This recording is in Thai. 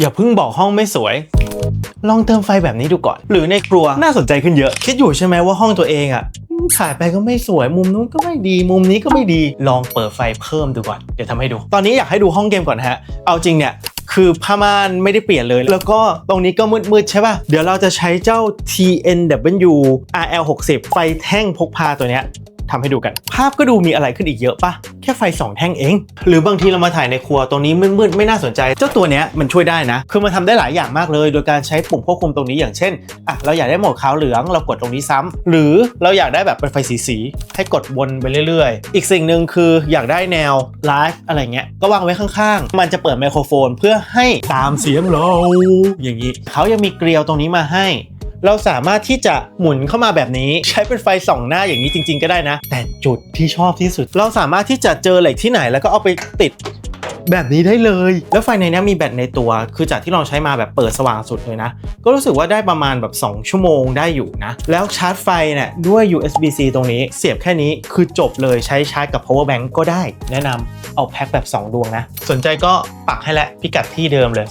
อย่าเพิ่งบอกห้องไม่สวย ลองเติมไฟแบบนี้ดูก่อน หรือในครัวน่าสนใจขึ้นเยอะ คิดอยู่ใช่ไหมว่าห้องตัวเองอะถ่ายไปก็ไม่สวยมุมนู้นก็ไม่ดี มุมนี้ก็ไม่ดีลองเปิดไฟเพิ่มดูก่อนเดี๋ยวทำให้ดู ตอนนี้อยากให้ดูห้องเกมก่อนฮะ เอาจริงเนี่ยคือผ้าม่านไม่ได้เปลี่ยนเลย แล้วก็ตรงนี้ก็มืดๆใช่ป่ะ เดี๋ยวเราจะใช้เจ้า TNW RL60 ไฟแท่งพกพาตัวเนี้ย ทำให้ดูกัน ภาพก็ดูมีอะไรขึ้นอีกเยอะปะแค่ไฟ 2 แท่งเอง หรือบางทีเรามาถ่ายในครัวตรงนี้มืดๆไม่น่าสนใจ เจ้าตัวเนี้ยมันช่วยได้นะ คือมันทำได้หลายอย่างมากเลย โดยการใช้ปุ่มควบคุมตรงนี้อย่างเช่นอะเราอยากได้โหมดขาวเหลืองเรากดตรงนี้ซ้ำหรือเราอยากได้แบบเป็นไฟสีๆให้กดวนไปเรื่อยๆ อีกสิ่งหนึ่งคืออยากได้แนวไลฟ์อะไรเงี้ยก็วางไว้ข้างๆ มันจะเปิดไมโครโฟนเพื่อให้ตามเสียงเราอย่างนี้เขายังมีเกลียวตรงนี้มาให้ เราสามารถที่จะหมุนเข้ามาแบบนี้ใช้เป็นไฟส่องหน้าอย่างนี้จริง ๆ ก็ได้นะ แต่จุดที่ชอบที่สุด เราสามารถที่จะเจอเหล็กที่ไหน แล้วก็เอาไปติดแบบนี้ได้เลย แล้วไฟในนี้มีแบตในตัว คือจากที่ลองใช้มาแบบเปิดสว่างสุดเลยนะ ก็รู้สึกว่าได้ประมาณแบบ 2 ชั่วโมงได้อยู่นะ แล้วชาร์จไฟเนี่ยด้วย USB-C ตรงนี้เสียบแค่นี้คือจบเลยใช้ชาร์จกับ power bank ก็ได้ แนะนำเอาแพ็คแบบ 2 ดวงนะ สนใจก็ปักให้และพิกัดที่เดิมเลย